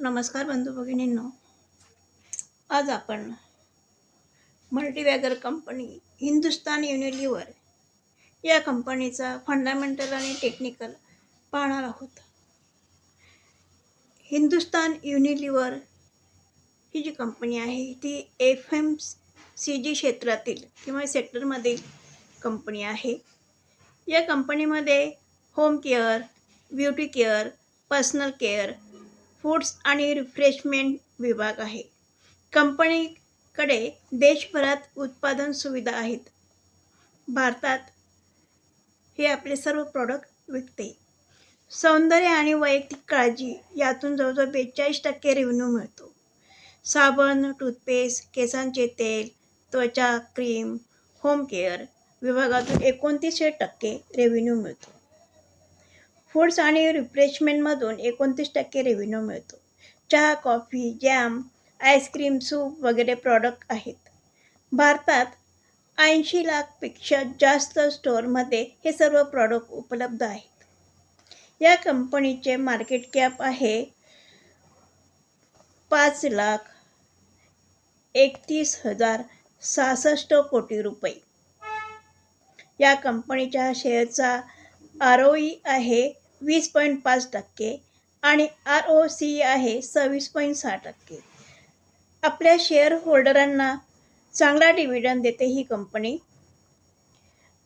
नमस्कार बंधू भगिनींनो. आज आपण मल्टीवॅगर कंपनी हिंदुस्तान युनिलिव्हर या कंपनीचा फंडामेंटल आणि टेक्निकल पाहणार आहोत. हिंदुस्तान युनिलिव्हर ही जी कंपनी आहे ती एफ एम सी जी क्षेत्रातील किंवा सेक्टरमधील कंपनी आहे. या कंपनीमध्ये home care beauty care personal care foods आणि रिफ्रेशमेंट विभाग आहे. कंपनीकडे देशभरात उत्पादन सुविधा आहेत. भारतात हे आपले सर्व प्रॉडक्ट विकते. सौंदर्य आणि वैयक्तिक काळजी यातून जवळजवळ बेचाळीस टक्के रेव्हेन्यू मिळतो. साबण टूथपेस्ट केसांचे तेल त्वचा क्रीम होम केअर विभागातून एकोणतीसशे टक्के रेव्हेन्यू मिळतो. फूड्स आणि रिफ्रेशमेंटमधून एकोणतीस टक्के रेव्हेन्यू मिळतो. चहा coffee jam ice cream soup वगैरे प्रॉडक्ट आहेत. भारतात ऐंशी लाखपेक्षा जास्त स्टोअरमध्ये हे सर्व प्रॉडक्ट उपलब्ध आहेत. या कंपनीचे मार्केट कॅप आहे पाच लाख एकतीस हजार सहासष्ट कोटी रुपये. या कंपनीच्या शेअरचा आर ओ ई आहे वीस पॉईंट पाच टक्के आणि आर ओ सी आहे सव्वीस पॉईंट सहा टक्के. आपल्या शेअर होल्डरांना चांगला डिव्हिडंड देते ही कंपनी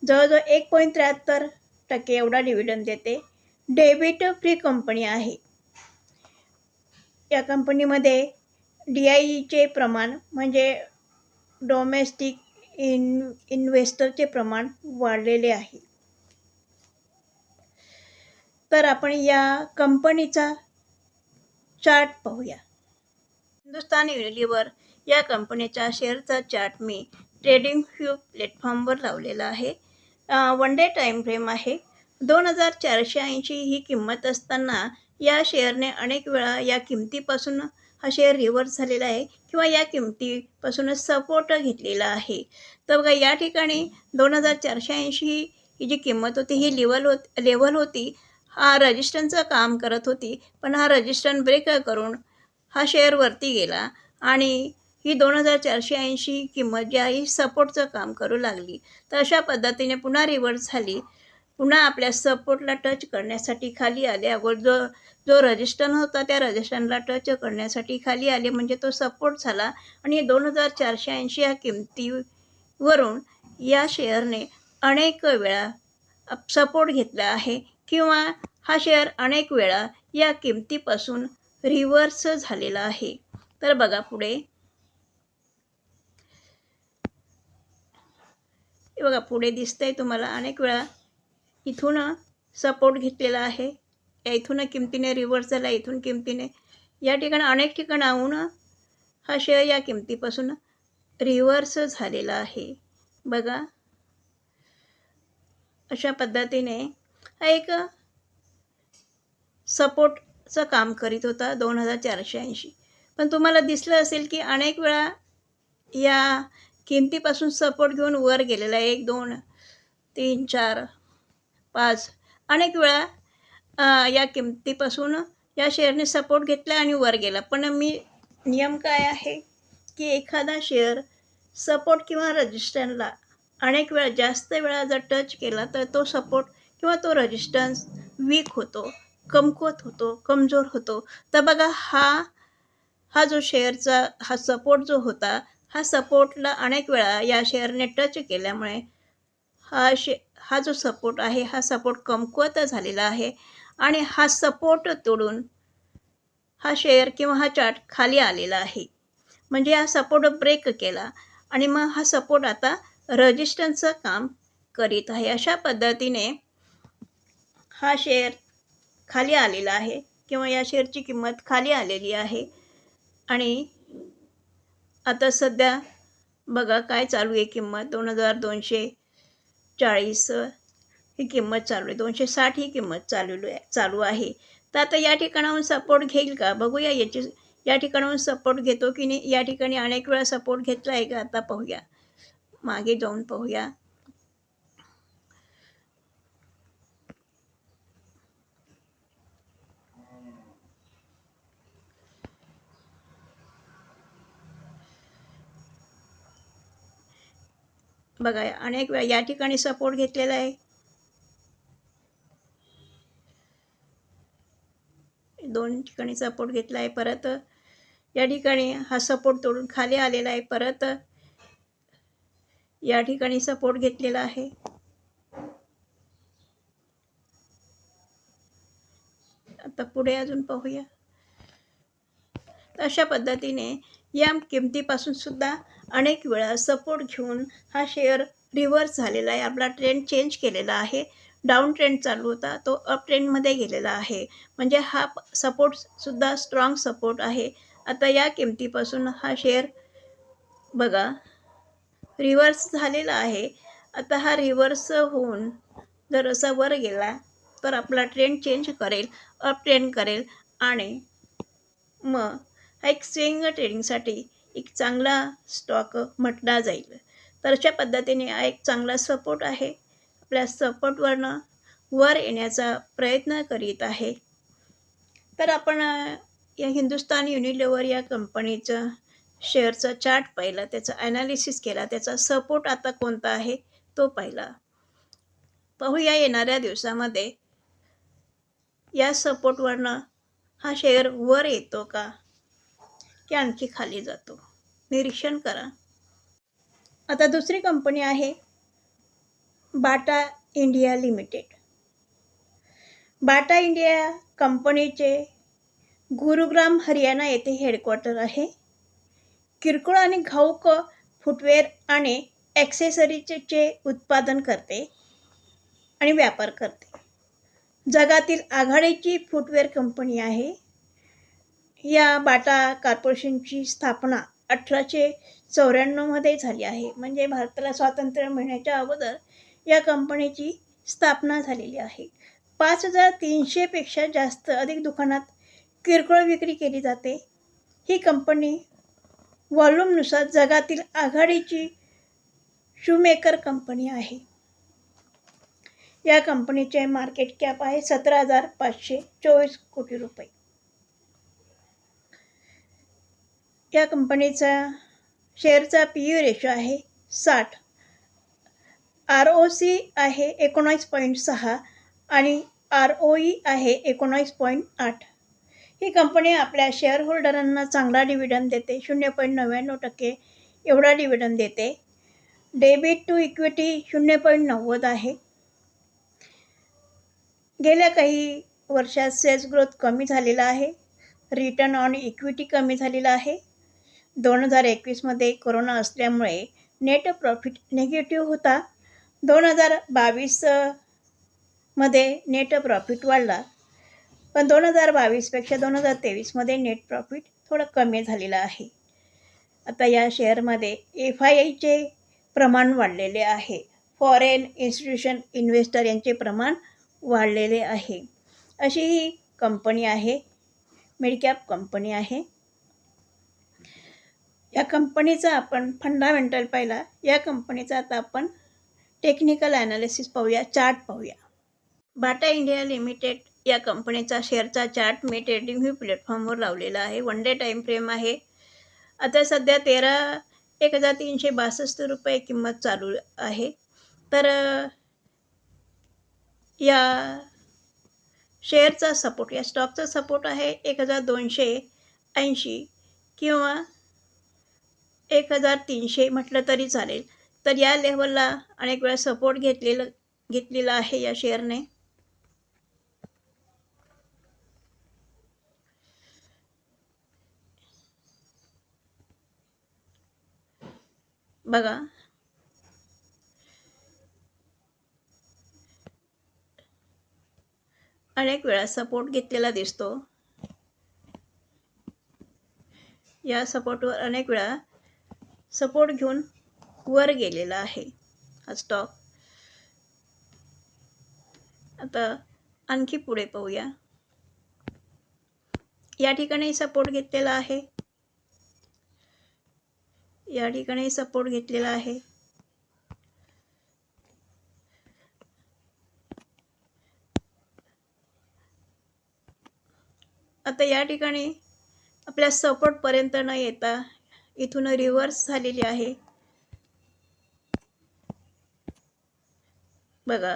जवळजवळ एक पॉईंट त्र्याहत्तर टक्के एवढा डिव्हिडंड देते. डेबिट फ्री कंपनी आहे. या कंपनीमध्ये डी आय ईचे प्रमाण म्हणजे डोमेस्टिक इन इन्व्हेस्टरचे प्रमाण वाढलेले आहे. तर आपण या कंपनीचा चार्ट पाहूया. हिंदुस्तान युनिलिव्हर या कंपनीच्या शेअरचा चार्ट मी ट्रेडिंग फ्यू प्लॅटफॉर्मवर लावलेला आहे. वन डे टाईम फ्रेम आहे. दोन हजार चारशे ऐंशी ही किंमत असताना या शेअरने अनेक वेळा या किमतीपासून हा शेअर रिव्हर्स झालेला आहे किंवा या किमतीपासूनच सपोर्ट घेतलेला आहे. तर बघा या ठिकाणी दोन हजार चारशे ऐंशी ही जी किंमत होती ही लेवल होत लेवल होती. हा रजिस्टनचं काम करत होती पण हा रजिस्टन ब्रेक करून हा शेअर वरती गेला आणि ही दोन हजार चारशे ऐंशी किंमत जी आहे ही सपोर्टचं काम करू लागली. तर अशा पद्धतीने पुन्हा रिव्हर्स झाली. पुन्हा आपल्या सपोर्टला टच करण्यासाठी खाली आले. अगोदर जो जो रजिस्टन होता त्या रजिस्टनला टच करण्यासाठी खाली आले. म्हणजे तो सपोर्ट झाला. आणि दोन हजार चारशे ऐंशी या किमतीवरून या शेअरने अनेक वेळा सपोर्ट घेतला आहे किंवा हा शेअर अनेक वेळा या किमतीपासून रिव्हर्स झालेला आहे. तर बघा पुढे. हे बघा पुढे दिसतंय तुम्हाला अनेक वेळा इथून सपोर्ट घेतलेला आहे. या इथून किमतीने रिव्हर्स झाला इथून किमतीने. या ठिकाणी अनेक ठिकाणाहून हा शेअर या किमतीपासून रिव्हर्स झालेला आहे. बघा. अशा पद्धतीने हा एक सपोर्टचं काम करीत होता दोन हजार चारशे ऐंशी. पण तुम्हाला दिसलं असेल की अनेक वेळा या किमतीपासून सपोर्ट घेऊन वर गेलेला आहे. एक दोन तीन चार पाच. अनेक वेळा या किमतीपासून या शेअरने सपोर्ट घेतला आणि वर गेला. पण मी नियम काय आहे की एखादा शेअर सपोर्ट किंवा रजिस्टरला अनेक वेळा जास्त वेळा जर टच केला तर तो सपोर्ट किंवा तो रजिस्टन्स वीक होतो कमकुवत होतो कमजोर होतो. तर बघा हा हा जो शेअरचा हा सपोर्ट जो होता हा सपोर्टला अनेक वेळा या शेअरने टच केल्यामुळे हा शे हा जो सपोर्ट आहे हा सपोर्ट कमकुवत झालेला आहे. आणि हा सपोर्ट तोडून हा शेअर किंवा हा चार्ट खाली आलेला आहे. म्हणजे हा सपोर्ट ब्रेक केला. आणि मग हा सपोर्ट आता रजिस्टन्सचं काम करीत आहे. अशा पद्धतीने हा शेअर खाली आलेला आहे किंवा या शेअरची किंमत खाली आलेली आहे. आणि आता सध्या बघा काय चालू आहे किंमत. दोन हजार दोनशे चाळीस ही किंमत चालू आहे. दोनशे साठ ही किंमत चालू आहे चालू आहे. तर आता या ठिकाणाहून सपोर्ट घेईल का? बघूया याची या ठिकाणाहून सपोर्ट घेतो की नाही? या ठिकाणी अनेक वेळा सपोर्ट घेतला आहे का? आता पाहूया. मागे जाऊन पाहूया. बघा अनेक वेळा या ठिकाणी सपोर्ट घेतलेला आहे. दोन ठिकाणी सपोर्ट घेतला आहे परत या ठिकाणी हा सपोर्ट तोडून खाली आलेला आहे परत या ठिकाणी सपोर्ट घेतलेला आहे. आता पुढे अजून पाहूया. अशा पद्धतीने या किमतीपासून सुद्धा अनेक वेळा सपोर्ट घेऊन हा शेअर रिव्हर्स झालेला आहे. आपला ट्रेंड चेंज केलेला आहे. डाऊन ट्रेंड चालू होता तो अप ट्रेंडमध्ये गेलेला आहे. म्हणजे हा सपोर्टसुद्धा स्ट्रॉंग सपोर्ट आहे. आता या किमतीपासून हा शेअर बघा रिव्हर्स झालेला आहे. आता हा रिव्हर्स होऊन जर असा वर गेला तर आपला ट्रेंड चेंज करेल अप ट्रेंड करेल आणि मग हा एक स्विंग ट्रेडिंगसाठी एक चांगला स्टॉक म्हटला जाईल. तर अशा पद्धतीने हा एक चांगला सपोर्ट आहे. आपल्या सपोर्टवरनं वर येण्याचा प्रयत्न करीत आहे. तर आपण या हिंदुस्तान युनिलिव्हर या कंपनीचं शेअरचा चार्ट पाहिला त्याचा ॲनालिसिस केला त्याचा सपोर्ट आता कोणता आहे तो पाहिला. पाहूया येणाऱ्या दिवसामध्ये या सपोर्टवरनं हा शेअर वर येतो का? की आणखी खाली जातो? निरीक्षण करा. आता दुसरी कंपनी आहे Bata India limited. Bata India कंपनीचे गुरुग्राम हरियाणा येथे हेडक्वार्टर आहे. किरकोळ आणि घाऊक फुटवेअर आणि ॲक्सेसरीजचे उत्पादन करते आणि व्यापार करते. जगातील आघाडीची फुटवेअर कंपनी आहे. या बाटा कॉर्पोरेशनची स्थापना अठराशे चौऱ्याण्णवमध्ये झाली आहे. म्हणजे भारताला स्वातंत्र्य मिळण्याच्या अगोदर या कंपनीची स्थापना झालेली आहे. पाच हजार तीनशेपेक्षा जास्त अधिक दुकानात किरकोळ विक्री केली जाते. ही कंपनी व्हॉल्यूमनुसार जगातील आघाडीची शूमेकर कंपनी आहे. या कंपनीचे मार्केट कॅप आहे सतरा हजार पाचशे चोवीस कोटी रुपये. या कंपनीचा शेअरचा पी यू रेशो आहे साठ. आर ओ सी आहे एकोणावीस पॉईंट सहा आणि आर ओ ई आहे एकोणावीस पॉईंट आठ. ही कंपनी आपल्या शेअर होल्डरांना चांगला डिव्हिडंड देते. शून्य पॉईंट नव्याण्णव टक्के एवढा डिव्हिडंड देते. डेबिट टू इक्विटी शून्य पॉईंट नव्वद आहे. गेल्या काही वर्षात सेल्स ग्रोथ कमी झालेला आहे. रिटर्न ऑन इक्विटी कमी झालेला आहे. दोन हजार एकवीसमध्ये कोरोना असल्यामुळे नेट प्रॉफिट निगेटिव्ह होता. दोन हजार बावीसमध्ये नेट प्रॉफिट वाढला. पण दोन हजार बावीसपेक्षा दोन हजार तेवीसमध्ये नेट प्रॉफिट थोडं कमी झालेलं आहे. आता या शेअरमध्ये एफ आय आयचे प्रमाण वाढलेले आहे. फॉरेन इन्स्टिट्यूशन इन्व्हेस्टर यांचे प्रमाण वाढलेले आहे. अशी ही कंपनी आहे. मिडकॅप कंपनी आहे. या कंपनीचा आपण फंडामेंटल पाहिला. या कंपनीचा आता आपण टेक्निकल ॲनालिसिस पाहूया चार्ट पाहूया. बाटा इंडिया लिमिटेड या कंपनीचा शेअरचा चार्ट मी ट्रेडिंग व्ह्यू प्लॅटफॉर्मवर लावलेला आहे. वन डे टाईम फ्रेम आहे. आता सध्या तेरा एक हजार तीनशे बासष्ट रुपये किंमत चालू आहे. तर या शेअरचा सपोर्ट या स्टॉकचा सपोर्ट आहे एक हजार दोनशे ऐंशी किंवा एक हजार तीनशे म्हटलं तरी चालेल. तर या लेवलला अनेक वेळा सपोर्ट घेतलेलं घेतलेला आहे या शेअरने बघा. अनेक वेळा सपोर्ट घेतलेला दिसतो. या सपोर्टवर अनेक वेळा सपोर्ट घेऊन वर गेलेला आहे. हा स्टॉक आता आणखी पुढे पाहूया. या ठिकाणी सपोर्ट घेतलेला आहे. या ठिकाणी सपोर्ट घेतलेला आहे. आता या ठिकाणी आपल्या सपोर्टपर्यंत न येता इथून रिव्हर्स झालेली आहे. बघा.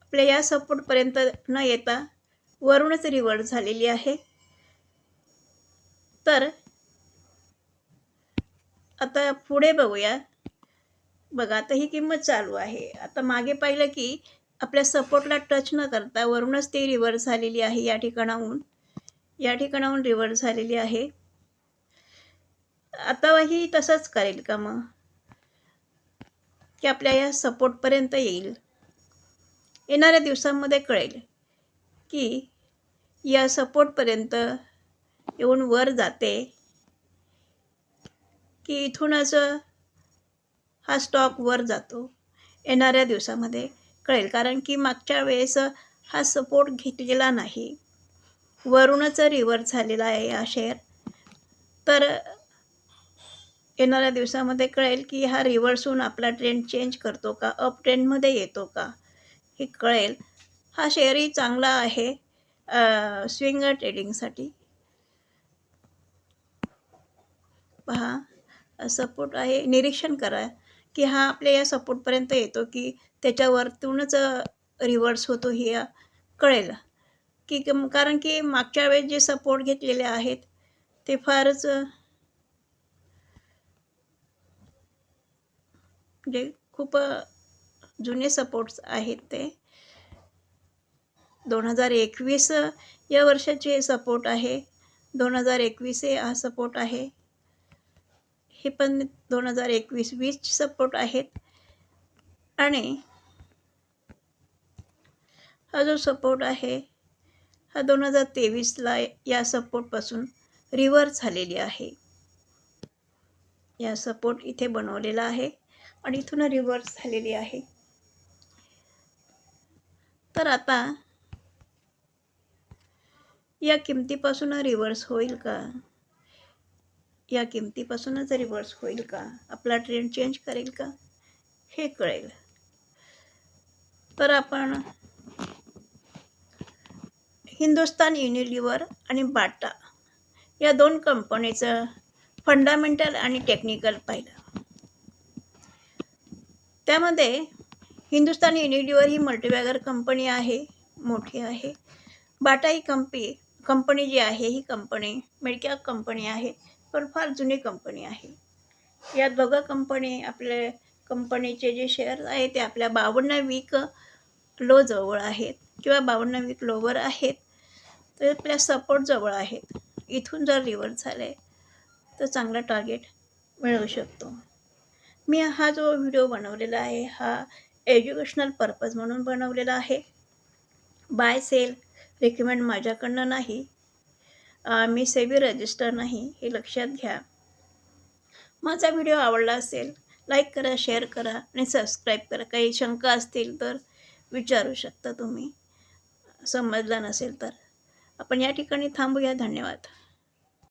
आपल्या या सपोर्टपर्यंत न येता वरूनच रिव्हर्स झालेली आहे. तर आता पुढे बघूया बघा आता ही किंमत चालू आहे. आता मागे पाहिलं की आपल्या सपोर्टला टच न करता वरूनच ती रिव्हर्स झालेली आहे या ठिकाणाहून. या ठिकाणाहून रिव्हर्स झालेली आहे. आता ही तसंच करेल का मग? की आपल्या या सपोर्टपर्यंत येईल. येणाऱ्या दिवसांमध्ये कळेल की या सपोर्टपर्यंत येऊन वर जाते. की इथूनच हा स्टॉक वर जातो. येणाऱ्या दिवसामध्ये कळेल. कारण की मागच्या वेळेस हा सपोर्ट घेतलेला नाही. वरूनच रिव्हर्स झालेला आहे हा शेअर तर येणाऱ्या दिवसामध्ये कळेल की हा रिव्हर्सहून आपला ट्रेंड चेंज करतो का? अप ट्रेंडमध्ये येतो का? हे कळेल. हा शेअरही चांगला आहे स्विंग ट्रेडिंगसाठी पहा. सपोर्ट आहे निरीक्षण करा की हा आपल्या या सपोर्टपर्यंत येतो की त्याच्यावरतूनच रिव्हर्स होतो हे कळेल. की कारण की मागच्या वेळेस जे सपोर्ट घेतलेले आहेत ते फारच जे खूप जुने सपोर्ट्स आहेत ते. दोन हजार एकवीस या वर्षाचे सपोर्ट आहे. दोन हजार एकवीस हे हा सपोर्ट आहे. हे पण दोन हजार एकवीस वीस सपोर्ट आहेत. आणि हा जो सपोर्ट आहे हा दोन हजार तेवीसला या सपोर्टपासून रिव्हर्स झालेली आहे. या सपोर्ट इथे बनवलेला आहे आणि इथून रिव्हर्स झालेली आहे. तर आता या किमतीपासून रिव्हर्स होईल का? या किमतीपासूनच रिव्हर्स होईल का? आपला ट्रेंड चेंज करेल का? हे कळेल. तर आपण हिंदुस्तान युनिलिव्हर आणि बाटा या दोन कंपनीचं फंडामेंटल आणि टेक्निकल पाहिलं. त्यामध्ये हिंदुस्तान युनिलिव्हर ही मल्टीबॅगर कंपनी आहे मोठी आहे. बाटा ही कंपी कंपनी जी आहे ही कंपनी मिडकॅप कंपनी आहे. पण फार जुनी कंपनी आहे. या दोघं कंपनी आपले कंपनीचे जे शेअर्स आहे ते आपल्या बावन्न वीक लो जवळ आहेत किंवा बावन्न वीक लोवर आहेत. तर आपल्या सपोर्ट जवळ आहेत. इथून जर रिव्हर्स झाले तर चांगला टार्गेट मिळवू शकतो. मी हा जो व्हिडिओ बनवलेला आहे हा एज्युकेशनल पर्पज म्हणून बनवलेला आहे. बाय सेल रेकमेंड माझ्याकडनं नाही. मी सेबी रजिस्टर नाही हे लक्षात घ्या. माझा व्हिडिओ आवडला असेल लाईक करा शेअर करा आणि सबस्क्राईब करा. काही शंका असतील तर विचारू शकता तुम्ही. समजला नसेल तर. आपण या ठिकाणी थांबूया. धन्यवाद.